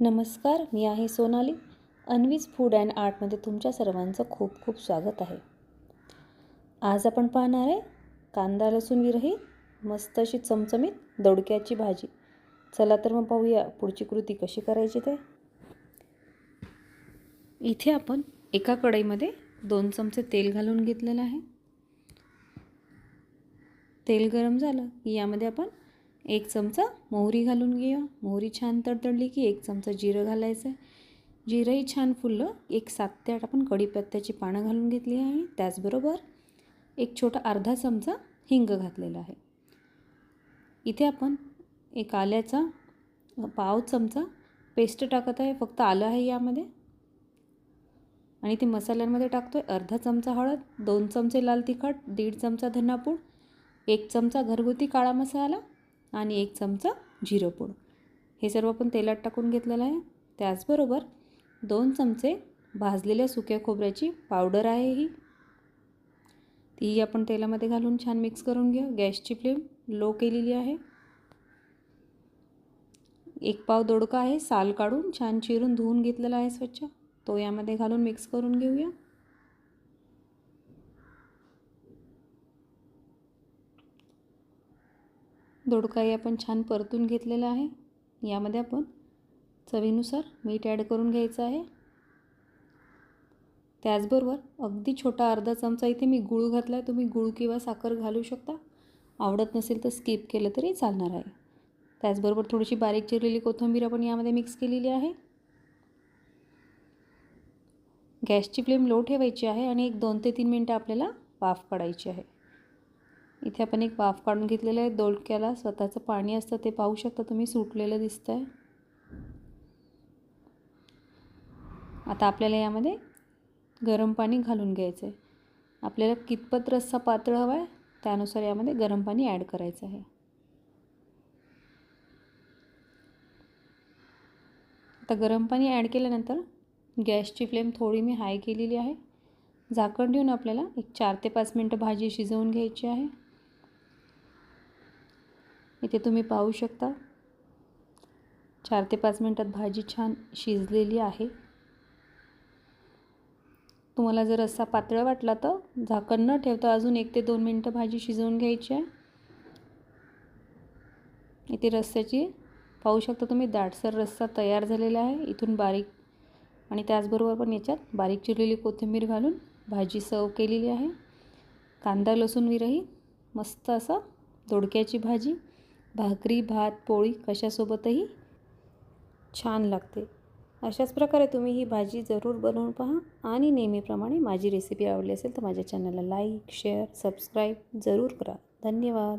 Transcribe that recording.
नमस्कार मी आहे सोनाली. अन्वीज फूड अँड आर्टमध्ये तुमच्या सर्वांचं खूप खूप स्वागत आहे. आज आपण पाहणार आहे कांदा लसूण विरहित मस्त अशी चमचमीत दोडक्याची भाजी. चला तर मग पाहूया पुढची कृती कशी करायची ते. इथे आपण एका कढईमध्ये दोन चमचे तेल घालून घेतलेलं आहे. तेल गरम झालं की यामध्ये आपण एक चमचा मोहरी घालून घेऊया. मोहरी छान तडतडली की एक चमचा जिरं घालायचं आहे जिरंही छान फुललं एक सात ते आठ आपण कढीपत्त्याची पानं घालून घेतली आहे. त्याचबरोबर एक छोटा अर्धा चमचा हिंग घातलेला आहे. इथे आपण एक आल्याचा पाव चमचा पेस्ट टाकत आहे. फक्त आलं आहे यामध्ये. आणि ते मसाल्यांमध्ये टाकतो आहे अर्धा चमचा हळद दोन चमचे लाल तिखट दीड चमचा धनापूड एक चमचा घरगुती काळा मसाला आणि एक चमचा जिरं पूड. हे सर्व आपण तेलात टाकून घेतलेलं आहे. त्याचबरोबर दोन चमचे भाजलेल्या सुक्या खोबऱ्याची पावडर आहे ही. तीही आपण तेलामध्ये घालून छान मिक्स करून घेऊ. गॅसची फ्लेम लो केलेली आहे. एक पाव दोडका आहे. साल काढून छान चिरून धुवून घेतलेला आहे स्वच्छ. तो यामध्ये घालून मिक्स करून घेऊया. दोडकाही आपण छान परतून घेतलेला आहे. यामध्ये आपण चवीनुसार मीठ ॲड करून घ्यायचं आहे. त्याचबरोबर अगदी छोटा अर्धा चमचा इथे मी गूळ घातला आहे तुम्ही गूळ किंवा साखर घालू शकता. आवडत नसेल तर स्किप केलं तरी चालणार आहे. त्याचबरोबर थोडीशी बारीक चिरलेली कोथिंबीर आपण यामध्ये मिक्स केलेली आहे. गॅसची फ्लेम लो ठेवायची आहे आणि एक दोन ते तीन मिनटं आपल्याला वाफ काढायची आहे. इथे आपण एक वाफ काढून घेतलेलं आहे. दोडक्याला स्वतःचं पाणी असतं ते पाहू शकता तुम्ही. सुटलेलं दिसतं आहे आता आपल्याला यामध्ये गरम पाणी घालून घ्यायचं आहे आपल्याला कितपत रस्सा पातळ हवा आहे त्यानुसार यामध्ये गरम पाणी ॲड करायचं आहे. आता गरम पाणी ॲड केल्यानंतर गॅसची फ्लेम थोडी मी हाय केलेली आहे. झाकण देऊन आपल्याला एक चार ते पाच मिनटं भाजी शिजवून घ्यायची आहे. इथे तुम्ही पाहू शकता. चार ते पाच मिनटात भाजी छान शिजलेली आहे. तुम्हाला जर असा पातळ वाटला तर झाकण न ठेवता अजून एक ते दोन मिनटं भाजी शिजवून घ्यायची आहे. इथे रस्स्याची पाहू शकता तुम्ही दाटसर रस्सा तयार झालेला आहे. इथून बारीक आणि त्याचबरोबर पण याच्यात बारीक चिरलेली कोथिंबीर घालून भाजी सर्व केलेली आहे. कांदा लसूण विरही मस्त असं दोडक्याची भाजी. भाकरी भात पोळी कशासोबतही छान लागते. अशाच प्रकारे तुम्ही ही भाजी जरूर बनवून पहा आणि नेहमीप्रमाणे माझी रेसिपी आवडली असेल तर माझ्या चॅनलला लाईक शेअर सबस्क्राईब जरूर करा. धन्यवाद.